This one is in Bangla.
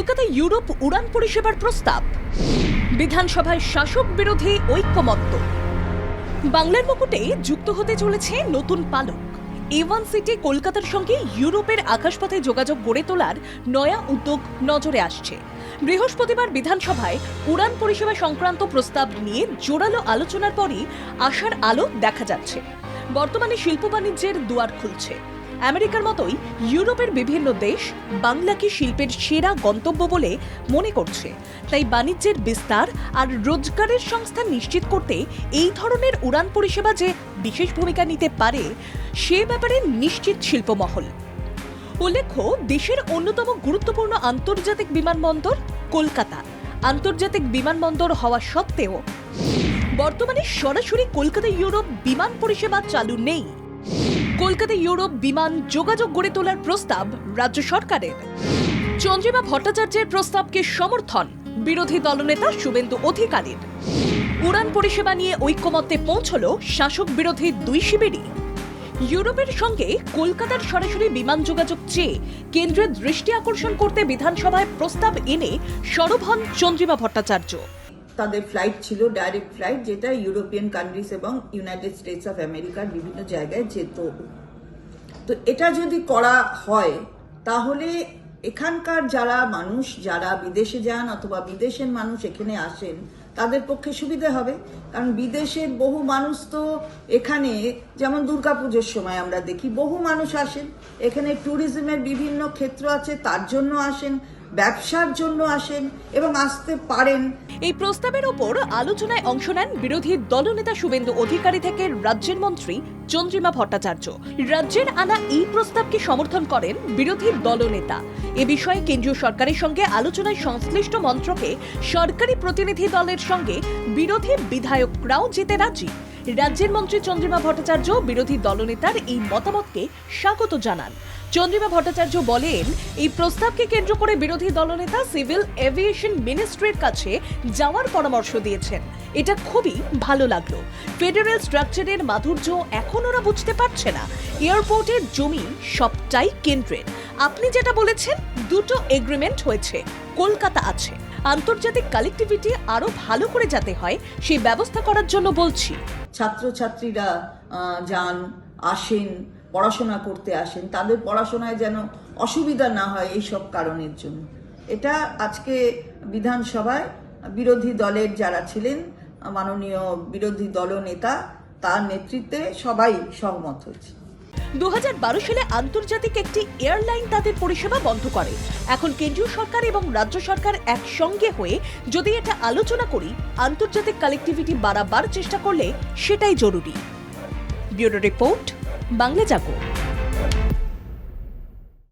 কলকাতায় ইউরোপ উড়ান পরিষেবার প্রস্তাব। বিধানসভায় শাসক বিরোধী ঐক্যমত্য। বাংলার মুকুটে যুক্ত হতে চলেছে নতুন পালক। ওয়ান সিটি কলকাতার সঙ্গে ইউরোপের আকাশপথে যোগাযোগ গড়ে তোলার নয়া উদ্যোগ নজরে আসছে। বৃহস্পতিবার বিধানসভায় উড়ান পরিষেবা সংক্রান্ত প্রস্তাব নিয়ে জোরালো আলোচনার পরই আশার আলো দেখা যাচ্ছে। বর্তমানে শিল্প বাণিজ্যের দুয়ার খুলছে। আমেরিকার মতোই ইউরোপের বিভিন্ন দেশ বাংলাকে শিল্পের সেরা গন্তব্য বলে মনে করছে। তাই বাণিজ্যের বিস্তার আর রোজগারের সংস্থান নিশ্চিত করতে এই ধরনের উড়ান পরিষেবা যে বিশেষ ভূমিকা নিতে পারে, সে ব্যাপারে নিশ্চিত শিল্পমহল। উল্লেখ্য, দেশের অন্যতম গুরুত্বপূর্ণ আন্তর্জাতিক বিমানবন্দর কলকাতা। আন্তর্জাতিক বিমানবন্দর হওয়া সত্ত্বেও বর্তমানে সরাসরি কলকাতা ইউরোপ বিমান পরিষেবা চালু নেই। কলকাতা ইউরোপ বিমান যোগাযোগ গড়ে তোলার প্রস্তাব রাজ্য সরকারের। চন্দ্রিমা ভট্টাচার্যের প্রস্তাবকে সমর্থন বিরোধী দলনেতা শুভেন্দু অধিকারীর। উড়ান পরিষেবা নিয়ে ঐক্যমত্যে পৌঁছল শাসক বিরোধী দুই শিবিরই। ইউরোপের সঙ্গে কলকাতার সরাসরি বিমান যোগাযোগ চেয়ে কেন্দ্রের দৃষ্টি আকর্ষণ করতে বিধানসভায় প্রস্তাব এনে সরব হন চন্দ্রিমা ভট্টাচার্য। তাদের ফ্লাইট ছিল ডাইরেক্ট ফ্লাইট যেটা ইউরোপিয়ান কান্ট্রিজ এবং ইউনাইটেড স্টেটস অফ আমেরিকার বিভিন্ন জায়গায় যেত। তো এটা যদি করা হয়, তাহলে এখানকার যারা মানুষ, যারা বিদেশে যান অথবা বিদেশের মানুষ এখানে আসেন, তাদের পক্ষে সুবিধা হবে। কারণ বিদেশের বহু মানুষ তো এখানে, যেমন দুর্গাপুজোর সময় আমরা দেখি, বহু মানুষ আসেন। এখানে ট্যুরিজমের বিভিন্ন ক্ষেত্র আছে, তার জন্য আসেন। ব্যবসার জন্য আসেন এবং আসতে পারেন। এই প্রস্তাবের ওপর আলোচনায় অংশ নেন বিরোধী দলনেতা শুভেন্দু অধিকারী থেকে রাজ্যের মন্ত্রী চন্দ্রিমা ভট্টাচার্য। রাজ্যের আনা এই প্রস্তাবকে সমর্থন করেন বিরোধী দলনেতা। এ বিষয়ে কেন্দ্রীয় সরকারের সঙ্গে আলোচনায় সংশ্লিষ্ট মন্ত্রকে সরকারি প্রতিনিধি দলের সঙ্গে বিরোধী বিধায়করাও যেতে রাজি। রাজ্যের মন্ত্রী চন্দ্রিমা ভট্টাচার্য, বিরোধী দলনেতার এই মতামতকে স্বাগত জানান। চন্দ্রিমা ভট্টাচার্য বলেন, এই প্রস্তাবকে কেন্দ্র করে বিরোধী দলনেতা সিভিল এভিয়েশন মিনিস্ট্রির কাছে যাওয়ার পরামর্শ দিয়েছেন। এটা খুবই ভালো লাগল। ফেডারেল স্ট্রাকচারের মাধুর্য এখন ওরা বুঝতে পারছে না। এয়ারপোর্টের জমি সবটাই কেন্দ্রের। আপনি যেটা বলেছেন, দুটো এগ্রিমেন্ট হয়েছে, কলকাতা আছে। আন্তর্জাতিক কালেক্টিভিটি আরও ভালো করে যাতে হয় সেই ব্যবস্থা করার জন্য বলছি। ছাত্রছাত্রীরা যান, আসেন, পড়াশোনা করতে আসেন, তাদের পড়াশোনায় যেন অসুবিধা না হয় এই সব কারণের জন্য। এটা আজকে বিধানসভায় বিরোধী দলের যারা ছিলেন, মাননীয় বিরোধী দলনেতা, তার নেতৃত্বে সবাই সহমত হয়েছে। দু হাজার বারো সালে আন্তর্জাতিক একটি এয়ারলাইন তাদের পরিষেবা বন্ধ করে। এখন কেন্দ্রীয় সরকার এবং রাজ্য সরকার একসঙ্গে হয়ে যদি এটা আলোচনা করি, আন্তর্জাতিক কালেক্টিভিটি বাড়াবার চেষ্টা করলে সেটাই জরুরি। Bureau report, Bangla Jago.